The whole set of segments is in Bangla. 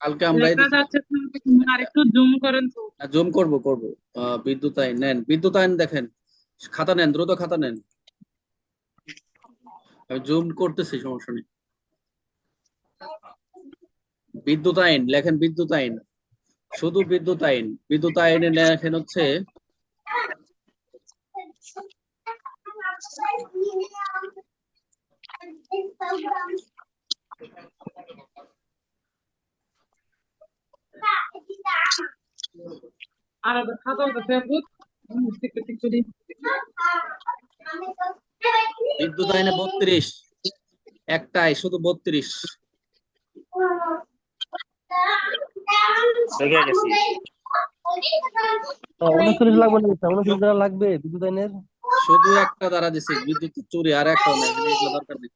কালকে আমরা লেখা যাচ্ছে না, আর একটু জুম করেন তো। জুম করব করব। আহ, বিদ্যুৎ আইন নেন। বিদ্যুৎ আইন দেখেন। খাতা নেন দ্রুত খাতা নেন। আমি জুম করতেছি সমস্যা নেই। বিদ্যুৎ আইন লেখেন বিদ্যুৎ আইন। শুধু বিদ্যুৎ আইন। বিদ্যুৎ আইনে লেখেন হচ্ছে বিদ্যুৎ আইনে বত্রিশ একটাই শুধু বত্রিশ লাগবে না উনচল্লিশ লাগবে বিদ্যুৎ আইনের শুধু একটা দ্বারা দিছি বিদ্যুৎ চুরি আর একটা নাই দরকার নেই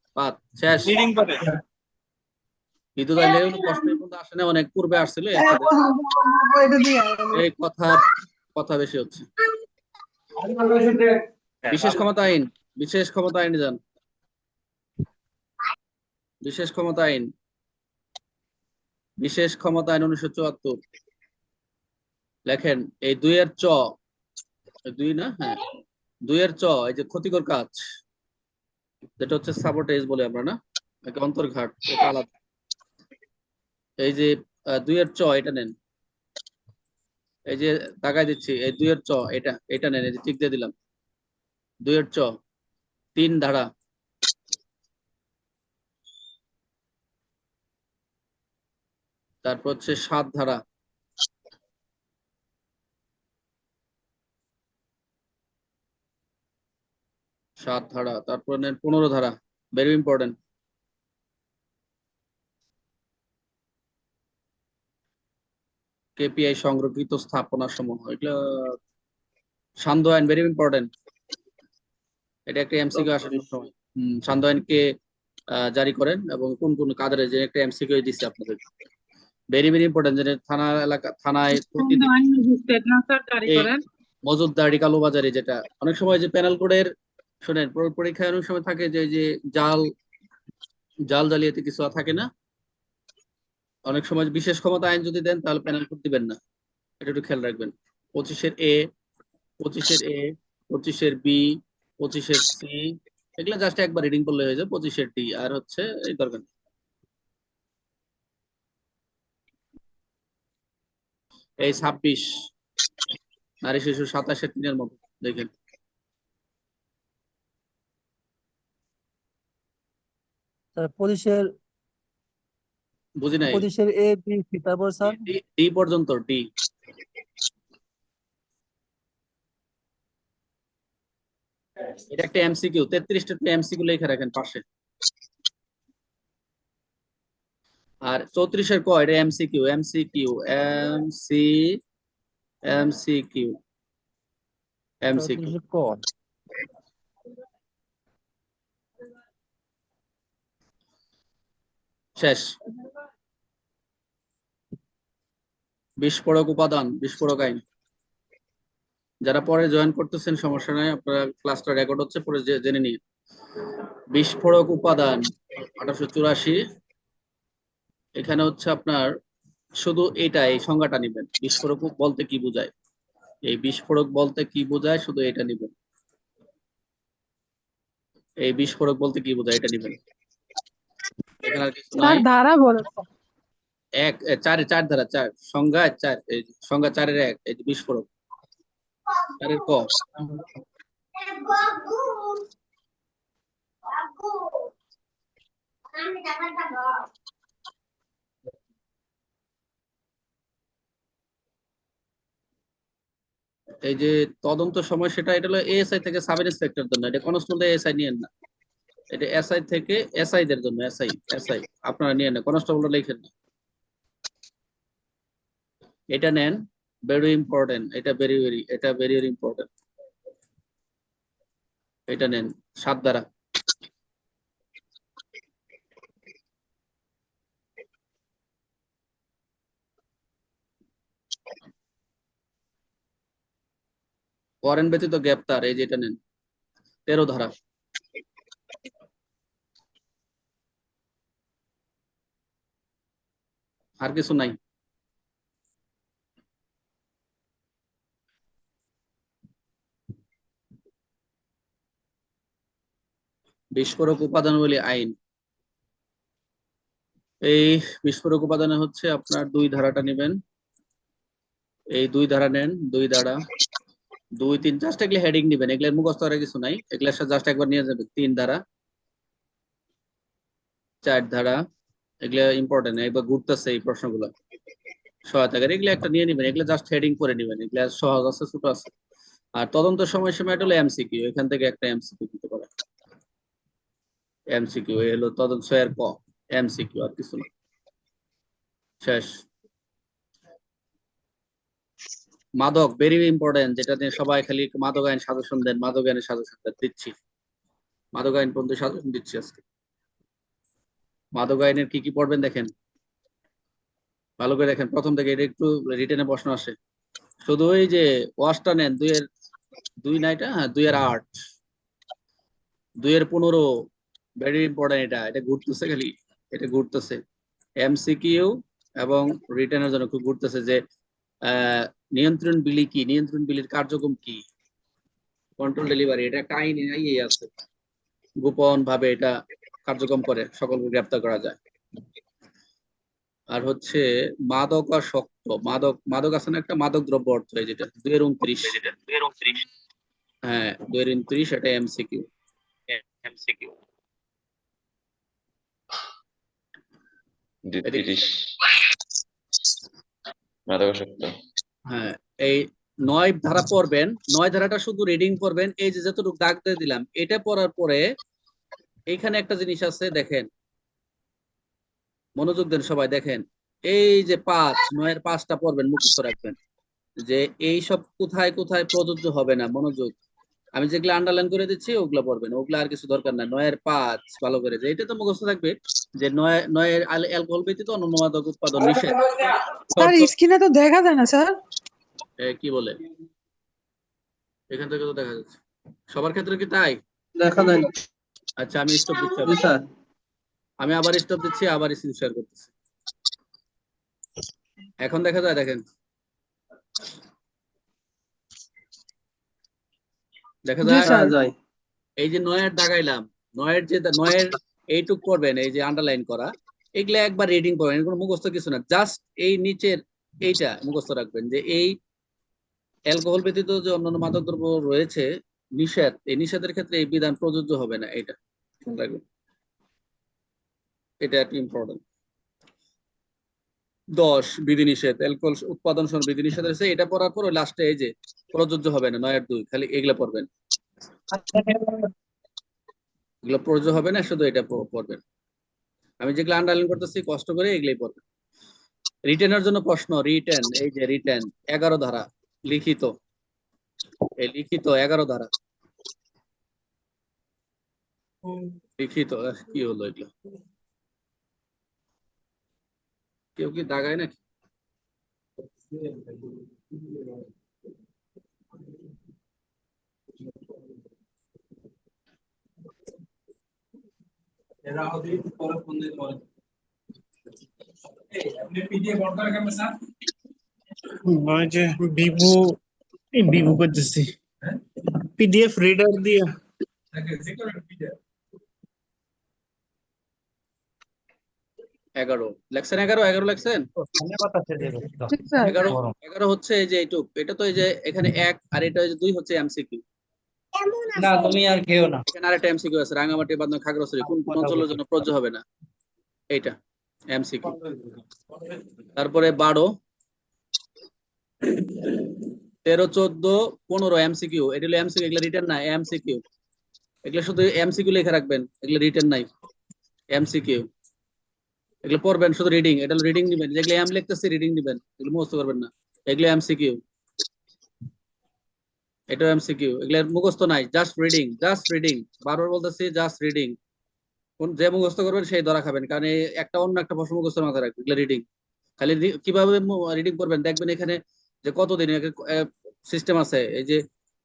শেষ বিদ্যুৎ আইনে কোনো প্রশ্ন আসে না অনেক পূর্বে আসছিল এই কথা কথা বেশি হচ্ছে। বিশেষ ক্ষমতা আইন বিশেষ ক্ষমতা আইনে যান। বিশেষ ক্ষমতা আইন। বিশেষ ক্ষমতা আইন উনিশশো চুয়াত্তর। লেখেন এই দুইয়ের চ দুই না? হ্যাঁ। দুইয়ের চ এই যে ক্ষতিকর কাজ যেটা হচ্ছে সাবোটেজ বলে আমরা না? অন্তর্ঘাট এটা আলাদা। এই যে দুইয়ের চ, এটা নেন। এই যে তাকাই দিচ্ছি এই দুইয়ের চ, এটা এটা নেন, এই যে টিক দিয়ে দিলাম। দুইয়ের চ, তিন ধারা। তারপর হচ্ছে সাত ধারা। সাত ধারা, তারপর নেন পনেরো ধারা ভেরি ইম্পর্টেন্ট কেপিআই সংরক্ষিত স্থাপনা সমূহ এগুলো সান্ধ্য আইন ভেরি ইম্পর্টেন্ট এটা একটা এমসিকিউ আসে সব সময়। হম সান্ধ্য আইন কে আহ, জারি করেন এবং কোন কোন কাদের যে একটা এমসিকিউ দিচ্ছে আপনাদের। ভেরি ভেরি ইম্পর্টেন্ট যে থানা এলাকা থানায় মজুদদারি কালোবাজারি যেটা অনেক সময় যে প্যানেল কোডের শোনেন পরীক্ষায় অনেক সময় থাকে যে যে জাল জাল জালিয়াতি কিছু থাকে না। অনেক সময় বিশেষ ক্ষমতা আইন যদি দেন, তাহলে প্যানেল কোড দিবেন না। এটা একটু খেয়াল রাখবেন। পঁচিশের এ পঁচিশের এ পঁচিশের বি পঁচিশের সি এগুলো জাস্ট একবার রিডিং করলে হয়ে যায়, পঁচিশের ডি আর হচ্ছে এই দরকার এই ছাব্বিশ, নারী শিশু সাতাশের তিনের মতো, দেখেন। পঁচিশের বুঝি নাই? পঁচিশের এ বি সি তারপর স্যার? ডি পর্যন্ত ডি। এটা একটা এমসিকিউ তেত্রিশটা একটু এমসিকিউ লিখে রাখেন পাশে। আর চৌত্রিশের ক এটা MCQ MCQ MC MCQ MCQ চৌত্রিশের ক শেষ। বিস্ফোরক উপাদান, বিস্ফোরক আইন। যারা পরে জয়েন করতেছেন, সমস্যা নাই, আপনারা ক্লাসটা রেকর্ড হচ্ছে, পরে জেনে নিন। বিস্ফোরক উপাদান, আঠারোশো চুরাশি। এখানে হচ্ছে আপনার শুধু এটা, এই সংজ্ঞাটা নিবেন। বিস্ফোরক বলতে কি বোঝায়? এই বিস্ফোরক বলতে কি বোঝায়? শুধু এটা নিবেন। এই বিস্ফোরক বলতে কি বোঝায়? এটা নিবেন। ধারা এক চার ধারা চার সংজ্ঞা চার এই যে, সংজ্ঞা চারের এক এই বিস্ফোরক। চারের ক? এই যে তদন্ত সময় সেটা এটা হলো এএসআই থেকে সাব ইন্সপেক্টর জন্য এটা কনস্টেবল এসআই নিয়েন না। এটা এসআই থেকে এসআই দের জন্য এসআই এসআই আপনারা নিয়েন না কনস্টেবল লিখেন এটা নেন ভেরি ইম্পর্টেন্ট এটা ভেরি ভেরি এটা ভেরি ভেরি ইম্পর্টেন্ট এটা নেন, সাত দ্বারা। ওয়ারেন্ট ব্যতীত গ্রেপ্তার, এই যেটা নেন। তেরো ধারা আর কিছু নাই। বিস্ফোরক উপাদানাবলী আইন। এই বিস্ফোরক উপাদানে হচ্ছে আপনার দুই ধারাটা নেবেন। এই দুই ধারা নেন, দুই ধারা। দুই, তিন, জাস্ট এগুলো হেডিং নিবেন। এগুলোর মুখস্থ করার কিছু নাই। এগুলোর সাথে জাস্ট একবার নিয়ে যাবেন, তিন ধারা। চার ধারা। এগুলো ইম্পর্টেন্ট একবার ঘুরতেছে এই প্রশ্নগুলো। সহায়তাকারী এগুলো একটা নিয়ে নিবেন। এগুলো জাস্ট হেডিং করে নিবেন। এগুলো সহজ আছে, ছোট আছে। আর তদন্ত সময়সীমা এটা হলো এমসিকিউ এখান থেকে একটা এমসিকিউ দিতে পারে এমসিকিউ এই হলো তদন্ত ছয়ের ক। এমসিকিউ আর কিছু না। শেষ। মাদক ভেরি ইম্পর্টেন্ট যেটা নিয়ে সবাই খালি মাদক আইন সাজেশন দেন, মাদক আইনের সাজেশন দিচ্ছি। মাদক আইন পর্যন্ত সাজেশন দিচ্ছি আজকে। মাদক আইনের কি কি পড়বেন দেখেন। ভালো করে দেখেন, প্রথম থেকে এটা একটু রিটেনে প্রশ্ন আসে। শুধু ওই যে ওয়াশটা নেন, দুইয়ের দুই নাইটা হ্যাঁ দুইয়ের আট। দুইয়ের পনেরো। ভেরি ইম্পর্টেন্ট এটা এটা ঘুরতেছে খালি, এটা ঘুরতেছে। এমসিকিউ এবং রিটেনের জন্য খুব ঘুরতেছে যে নিয়ন্ত্রণ বিলি কি? নিয়ন্ত্রণ বিলির কার্যক্রম কি? কন্ট্রোল ডেলিভারি এটা একটা আইন আছে। গোপন ভাবে এটা কার্যক্রম করে সকলকে গ্রেপ্তার করা যায়। আর হচ্ছে মাদক আর শক্ত মাদক মাদক আছে না একটা? মাদক দ্রব্য অর্থ এই যেটা দুই হাজার উনত্রিশ। হ্যাঁ দুই উনত্রিশ এটা এমসিকিউ এমসিকিউ মাদকাসক্ত হ্যাঁ এই নয় ধারা পড়বেন নয় ধারাটা শুধু রিডিং করবেন এই যে যতটুকু দাগ দিয়ে দিলাম এটা পড়ার পরে এইখানে একটা জিনিস আছে দেখেন। মনোযোগ দেন সবাই দেখেন। এই যে পাঁচ নয়ের পাঁচটা পড়বেন মুখস্থ রাখবেন যে এই সব কোথায় কোথায় প্রযোজ্য হবে না মনোযোগ। আমি যেগুলো আন্ডারলাইন করে দিচ্ছি ওগুলো পড়বেন। ওগুলো আর কিছু দরকার নাই। নয়ের পাঁচ ভালো করে যে এটা তো মুখস্থ থাকবে যে নয় নয়ের অ্যালকোহল ব্যতীত অন্যান্য মাদক উৎপাদন নিষেধ। স্যার স্ক্রিনে তো দেখা যায় না স্যার। এ, কি বলে? এখান থেকে তো দেখা যাচ্ছে। সবার ক্ষেত্রে কি তাই? দেখা যায় না। আচ্ছা আমি স্টপ দিচ্ছি স্যার। আমি আবার স্টপ দিচ্ছি আবার স্ক্রিন শেয়ার করতেছি। এখন দেখা যায় দেখেন। দেখা যায় দেখা যায়। এই যে নয়ের দাগাইলাম নয়ের যে নয়ের এইটুক করবেন এই যে আন্ডারলাইন করা এগুলা একবার রিডিং করবেন কোনো মুখস্থ কিছু না। জাস্ট এই নিচের এইটা মুখস্থ রাখবেন যে এই অ্যালকোহল ব্যতীত যে অন্যান্য মাদক দ্রব্য রয়েছে নিষেধ, এই নিষেধের ক্ষেত্রে এই বিধান প্রযোজ্য হবে না এটা এটা একটা ইম্পর্টেন্ট দশ, বিধিনিষেধ, অ্যালকোহল উৎপাদন বিধিনিষেধ আছে, এটা পড়ার পর লাস্টে এই যে, প্রযোজ্য হবে না নয়ের দুই, খালি এগুলা পড়বেন। এগুলো প্রযোজ্য হবে না, শুধু এটা পড়বেন। আমি যেগুলো আন্ডারলাইন করতেছি, কষ্ট করে এগুলোই পড়বেন। রিটেনের জন্য প্রশ্ন রিটেন এই যে রিটেন এগারো ধারা, লিখিত। এই লিখিত এগারো ধারা। লিখিত আহ, কি হলো এগুলো? কেউ কি দাগায় নাকি? ওই যে ভিভো ভিভো করতেছি। পিডিএফ রিডার দিয়ে। এগারো। লেখছেন এগারো? এগারো লেখছেন? এগারো এগারো হচ্ছে এই যে এইটুক। এটা তো এই যে এখানে এক আর এটা দুই হচ্ছে এমসিকিউ না তুমি আর খেও না। এখানে আরেকটা এমসিকিউ আছে রাঙামাটি বান্ধব খাগড়াছড়ি। কোন কোন অঞ্চলের জন্য প্রযোজ্য হবে না? এইটা এমসিকিউ তারপরে বারো। তেরো চোদ্দ পনেরো এমসিকিউ এটা হলো এমসিকিউ এগুলো রিটার্ন না এমসিকিউ এগুলো শুধু এমসিকিউ লিখে রাখবেন এগুলো রিটার্ন নাই। এমসিকিউ এগুলো পড়বেন, শুধু রিডিং এটা রিডিং নিবেন। যেগুলো এম লিখতেছে রিডিং নিবেন। এগুলো মুখস্থ করবেন না। এগুলো এমসিকিউ এটা এমসিকিউ এগুলো মুখস্থ নাই জাস্ট রিডিং জাস্ট রিডিং বারবার বলতেছি জাস্ট রিডিং কোন যে মুখস্থ করবেন, সেই ধরা খাবেন। কারণ একটা অন্য একটা প্রশ্ন মুখস্থ মাথায় রাখবেন, এগুলো রিডিং খালি কীভাবে রিডিং করবেন? দেখবেন এখানে যে কতদিন সিস্টেম আছে, এই যে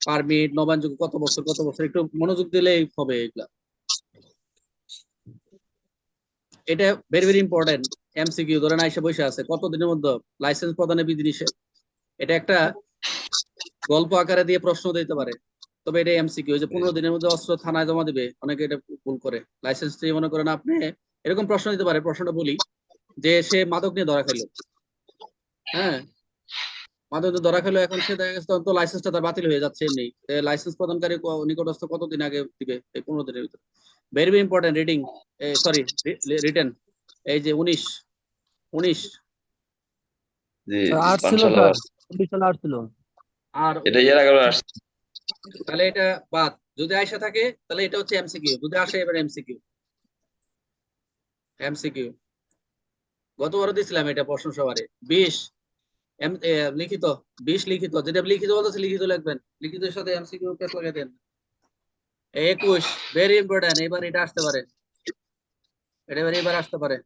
পারমিট নবায়নযোগ্য কত বছর কত বছর, একটু মনোযোগ দিলেই হবে এগুলা। এটা ভেরি ভেরি ইম্পর্টেন্ট এমসিকিউ ধরেন আইসা বসে আছে। কত দিনের মধ্যে লাইসেন্স প্রদানের বিধিনিষেধ এটা একটা গল্প আকারে দিয়ে প্রশ্ন দিতে পারে। তবে এটা এমসিকিউ যে পনেরো দিনের মধ্যে অস্ত্র থানায় জমা দিবে অনেকে এটা ভুল করে। লাইসেন্স দিয়ে মনে করেন আপনি এরকম প্রশ্ন দিতে পারে। প্রশ্নটা বলি যে সে মাদক নিয়ে ধরা খাইলো হ্যাঁ? মাদক নিয়ে ধরা খাইলো এখন সে দেখা গেছে তো লাইসেন্সটা তার বাতিল হয়ে যাচ্ছে এমনি। লাইসেন্স প্রদানকারী নিকটস্থ কতদিন আগে দিবে? এই পনেরো দিনের ভিতরে। Very very important reading sorry written এই যে উনিশ উনিশ। আর এটা এর আগে তাহলে এটা বাদ। যদি আয়সা থাকে তাহলে এটা হচ্ছে এমসিকিউ যদি আসে এবার এমসিকিউ এমসিকিউ গতবারও দিছিলাম এটা প্রশ্ন সবারে বিশ। এম লিখিত। বিশ লিখিত। যেটা লিখিত বলতেছে লিখিত লিখবেন। লিখিতের সাথে এমসিকিউ পেস লাগাই দেন। একুশ ভেরি ইম্পর্টেন্ট এবার এটা আসতে পারে। এটা এবার এবার আসতে পারে।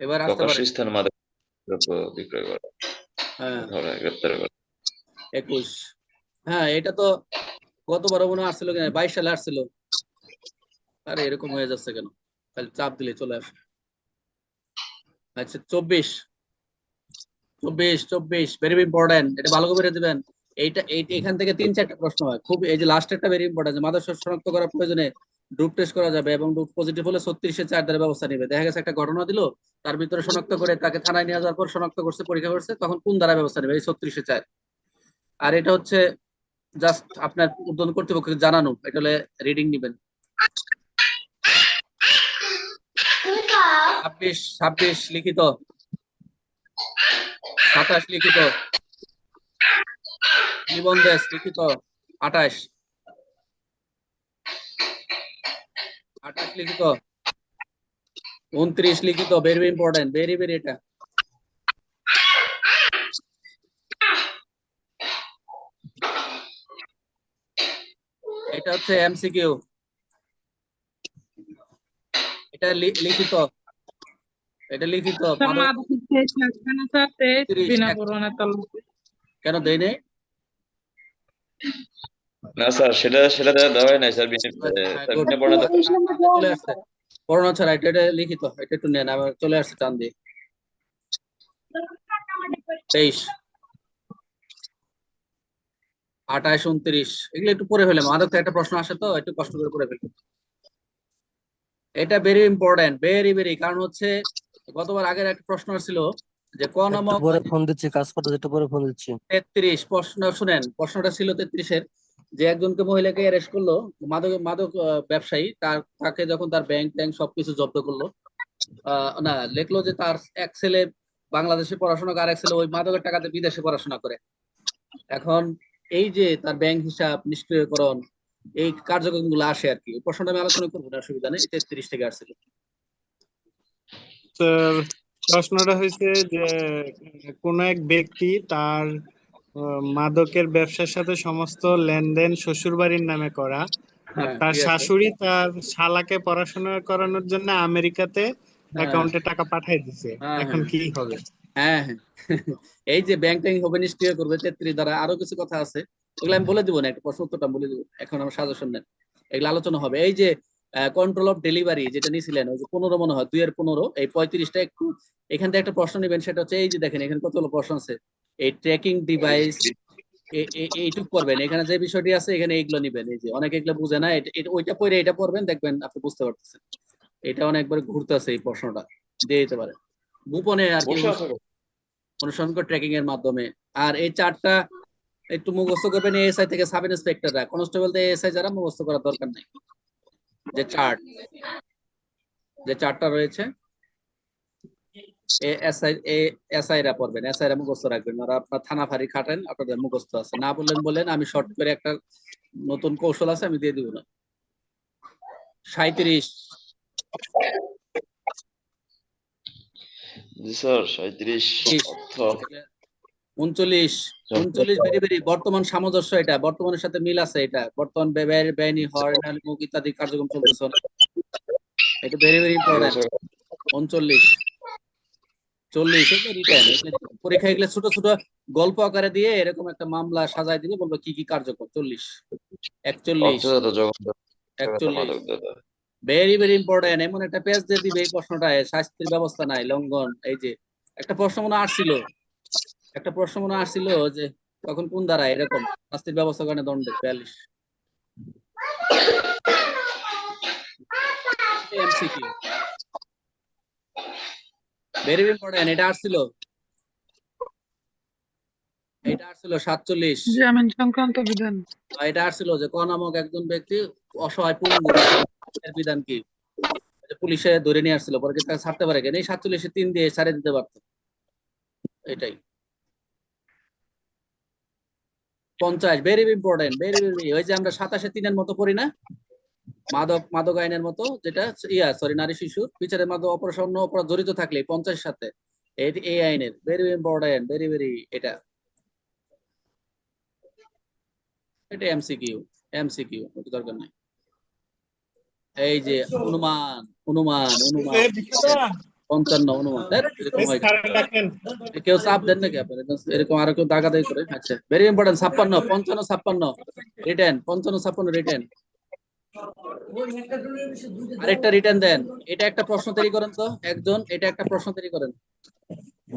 এবার আসতে পারে। স্থানে বিক্রয় করা। হ্যাঁ। গ্রেপ্তার করা। একুশ। হ্যাঁ এটা তো গতবার মনে আসছিল কিনা? বাইশ সালে আসছিল। আরে এরকম হয়ে যাচ্ছে কেন? খালি চাপ দিলে চলে আসে। আচ্ছা চব্বিশ। চব্বিশ চব্বিশ ভেরি ইম্পর্টেন্ট এটা ভালো করে দিবেন। এইটা এই- এখান থেকে তিন চারটা প্রশ্ন হয়। খুব এই যে লাস্টেরটা ভেরি ইম্পর্টেন্ট যে মাদক শনাক্ত করার প্রয়োজনে ড্রুপ টেস্ট করা যাবে এবং ড্রুপ পজিটিভ হলে ছত্রিশে চার দ্বারা ব্যবস্থা নেবে। দেখা গেছে একটা ঘটনা দিল, তার ভিতরে শনাক্ত করে তাকে থানায় নিয়ে যাওয়ার পর শনাক্ত করছে, পরীক্ষা করছে, তখন কোন দ্বারা ব্যবস্থা নেবে? এই ছত্রিশে চার। আর এটা হচ্ছে জাস্ট আপনার উদ্বোধন কর্তৃপক্ষকে জানানো, এটা হলে রিডিং নিবেন। ছাব্বিশ ছাব্বিশ লিখিত। সাতাশ লিখিত। নিবন্ধেশ লিখিত আঠাশ। আঠাশ লিখিত। উনত্রিশ লিখিত ভেরি ইম্পর্টেন্ট ভেরি ভেরি এটা। এটা হচ্ছে এমসিকিউ এটা লিখিত। এটা লিখিত তলব কেন দেয় নেই? না স্যার সেটা সেটা দেওয়া হয় নাই স্যার হ্যাঁ, পড়ানো ছাড়া এটা এটা লিখিত এটা একটু নেন আবার চলে আসছে টান দিয়ে। তেইশ। আঠাশ উনত্রিশ এগুলো একটু পড়ে ফেলে মাদক একটা প্রশ্ন আসে তো একটু কষ্ট করে পড়ে ফেলে এটা ভেরি ইম্পর্টেন্ট ভেরি ভেরি কারণ হচ্ছে গতবার আগের একটা প্রশ্ন ছিল যে ক নামক পরে ফোন দিচ্ছি কাজ করতে একটু পরে ফোন দিচ্ছি। তেত্রিশ প্রশ্ন শুনেন প্রশ্নটা ছিল তেত্রিশের। যে একজনকে মহিলাকে অ্যারেস্ট করল মাদক মাদক ব্যবসায়ী তার তাকে যখন তার ব্যাংক ট্যাঙ্ক সবকিছু জব্দ করল আহ, না লিখলো যে তার এক ছেলে বাংলাদেশে পড়াশোনা করে, আর এক ছেলে ওই মাদকের টাকাতে বিদেশে পড়াশোনা করে। এখন এই যে তার ব্যাংক হিসাব নিষ্ক্রিয়করণ এই কার্যক্রমগুলো আসে আর কি। প্রশ্নটা আমি আলোচনা করব না অসুবিধা নেই তেত্রিশ থেকে আসছিল। প্রশ্নটা হয়েছে যে কোন এক ব্যক্তি তার মাদকের ব্যবসার সাথে সমস্ত লেনদেন শ্বশুর বাড়ির নামে করা হ্যাঁ, তার শাশুড়ি তার শালাকে পড়াশোনা করানোর জন্য আমেরিকাতে অ্যাকাউন্টে টাকা পাঠিয়ে দিছে। হ্যাঁ, এখন হ্যাঁ। কি হবে? হ্যাঁ হ্যাঁ। এই যে ব্যাংক ট্যাঙ্ক হবে নিষ্ক্রিয় করবে তেত্রিশ দ্বারা আরও কিছু কথা আছে। এগুলো আমি বলে দিব না একটা প্রশ্ন উত্তরটা বলে দিব। এখন আমার সাজেশন নেন। এগুলো আলোচনা হবে। এই যে কন্ট্রোল অফ ডেলিভারি যেটা নিয়েছিলেন ওই যে পনেরো মনে হয় দুই এর পনেরো এই পঁয়ত্রিশটা একটু এখান থেকে একটা প্রশ্ন নেবেন সেটা হচ্ছে এই যে দেখেন এখানে কতগুলো প্রশ্ন আছে? এই ট্র্যাকিং ডিভাইস এইটুক করবেন এখানে যে বিষয়টি আছে এখানে এইগুলো নিবেন এই যে অনেকে এগুলো বুঝে না ওইটা পড়ে এটা পড়বেন দেখবেন আপনি বুঝতে পারতেছেন। এটা অনেকবার ঘুরতে আছে এই প্রশ্নটা দিয়ে দিতে পারে গোপনে আর কি অনুসরণ ট্র্যাকিং এর মাধ্যমে। আর এই চারটা একটু মুখস্থ করবেন এএসআই থেকে সাব ইন্সপেক্টররা কনস্টেবল এএসআই যারা মুখস্থ করার দরকার নাই। যে চার্ট যে চারটা রয়েছে পড়বেন মুখস্থ রাখবেন। আর আপনার থানা ফাঁড়ি খাটেন আপনাদের মুখস্থ আছে। না বললেন বলেন আমি শর্ট করে একটা নতুন কৌশল আছে আমি দিয়ে দিব না। সাঁত্রিশ জি স্যার সাঁত্রিশ উনচল্লিশ উনচল্লিশ ভেরি ভেরি বর্তমান সামঞ্জস্য এটা বর্তমানের সাথে মিল আছে এটা বর্তমান ব্যয় ব্যয়- ব্যয়নি হর মুখ ইত্যাদি কার্যক্রম চলতেছে এটা ভেরি ভেরি ইম্পর্টেন্ট উনচল্লিশ। চল্লিশ রিটার্ন পরীক্ষা এগুলো ছোট ছোট গল্প আকারে দিয়ে এরকম একটা মামলা সাজায় দিবে বলব কি কি কার্যক্রম? চল্লিশ। একচল্লিশ। একচল্লিশ। ভেরি ভেরি ইম্পর্টেন্ট এমন একটা পেজ দিয়ে দিবে এই প্রশ্নটায় শাস্তির ব্যবস্থা নাই লঙ্ঘন। এই যে একটা প্রশ্ন মনে আসছিল। একটা প্রশ্ন মনে আসছিল যে তখন কোন দ্বারা এরকম? শাস্তির ব্যবস্থা কারণে দণ্ড? বিয়াল্লিশ। ভেরি ইম্পর্টেন্ট এটা আসছিল? এটা আসছিল সাতচল্লিশ। জামিন সংক্রান্ত বিধান। এটা আসছিল যে ক নামক একজন ব্যক্তি অসহায় এর বিধান কি? পুলিশে ধরে নিয়ে আসছিল পরে কি তাকে ছাড়তে পারে কেন এই সাতচল্লিশে তিন দিয়ে ছাড়ে দিতে পারতো। এটাই। পঞ্চাশ ভেরি ইম্পর্টেন্ট ভেরি ভেরি ওই যে আমরা সাতাশে তিনের মতো পড়ি না? মাদক মাদক আইনের মতো যেটা ইয়া সরি নারী শিশু বিচারের মাধ্যমে অপরাধ অন্য অপরাধ জড়িত থাকলে পঞ্চাশ সাথে এই- এই আইনের ভেরি ইম্পর্টেন্ট ভেরি ভেরি এটা। এটা এমসিকিউ এমসিকিউ দরকার নাই। এই যে অনুমান অনুমান অনুমান। পঞ্চান্ন অনুমান। কেউ চাপ দেন নাকি আপনার? এরকম আরও কেউ দাগাদাগি করে আচ্ছা ভেরি ইম্পর্টেন্ট ছাপ্পান্ন পঞ্চান্ন ছাপ্পান্ন। রিটার্ন পঞ্চান্ন ছাপ্পান্ন রিটার্ন আরেকটা রিটার্ন দেন। এটা একটা প্রশ্ন তৈরি করেন তো একজন এটা একটা প্রশ্ন তৈরি করেন।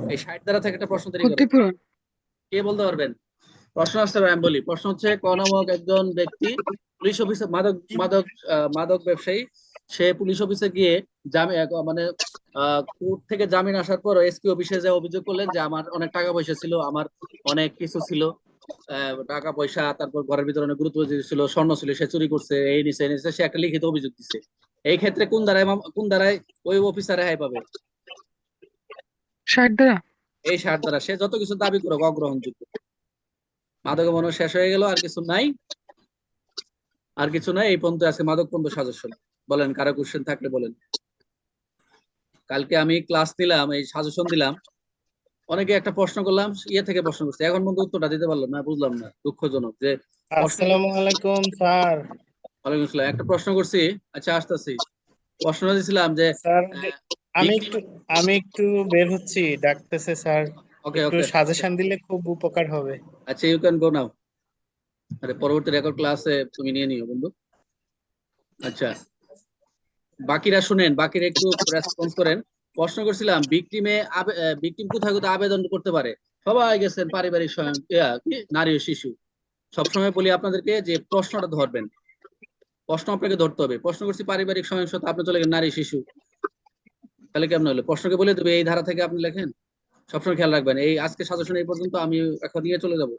এই ষাট দ্বারা থেকে একটা প্রশ্ন তৈরি করেন। কে বলতে পারবেন? প্রশ্ন আসতে হবে আমি বলি। প্রশ্ন হচ্ছে ক নামক একজন ব্যক্তি পুলিশ অফিসে মাদক মাদক আহ, মাদক ব্যবসায়ী সে পুলিশ অফিসে গিয়ে জামিন মানে কোর্ট থেকে জামিন আসার পর এসপি অফিসে যে অভিযোগ করলেন যে আমার অনেক টাকা পয়সা ছিল আমার অনেক কিছু ছিল টাকা পয়সা তারপর ঘরের ভিতরে অনেক গুরুত্ব ছিল স্বর্ণ ছিল সে চুরি করছে এই নিছে এই নিছে সে একটা লিখিত অভিযোগ দিচ্ছে এই ক্ষেত্রে কোন দ্বারায় কোন দ্বারায় ওই অফিসার রেহাই পাবে? ষাট দ্বারা। এই সার দ্বারা সে যত কিছু দাবি করুক অগ্রহণযোগ্য। মাদক মনে শেষ হয়ে গেল আর কিছু নাই। আর কিছু নাই এই পর্যন্ত আজকে মাদক পণ্য সাজেশন বলেন কারও কোশ্চেন থাকলে বলেন। কালকে আমি ক্লাস নিলাম এই সাজেশন দিলাম। অনেকে একটা প্রশ্ন করলাম ইয়ে থেকে প্রশ্ন করছে। এখন পর্যন্ত উত্তরটা দিতে পারলাম না বুঝলাম না দুঃখজনক যে আসসালামু আলাইকুম স্যার। ওয়ালাইকুম আসসালাম। একটা প্রশ্ন করছি। আচ্ছা আসতেছি। প্রশ্ন দিছিলাম যে স্যার আমি একটু আমি একটু বের হচ্ছি ডাকতেছে স্যার। ওকে ওকে সাজেশন দিলে খুব উপকার হবে। আচ্ছা ইউ ক্যান গো নাও আরে পরবর্তী রেকর্ড ক্লাসে তুমি নিয়ে নিও বন্ধু। আচ্ছা। বাকিরা শুনেন, বাকিরা একটু রেসপন্স করেন। প্রশ্ন করছিলাম ভিকটিমে ভিকটিম কোথায় কোথায় আবেদন করতে পারে? সবাই গেছেন পারিবারিক স্বয়ং নারী ও শিশু। সবসময় বলি আপনাদেরকে যে প্রশ্নটা ধরবেন। প্রশ্ন আপনাকে ধরতে হবে। প্রশ্ন করছি পারিবারিক সহিংসতা, আপনি চলে গেলেন নারী, শিশু। তাহলে কেমন হলো? প্রশ্নকে বলে দেবে, এই ধারা থেকে আপনি লেখেন? সবসময় খেয়াল রাখবেন। এই আজকে সাজেশন এই পর্যন্ত, আমি এখন নিয়ে চলে যাব।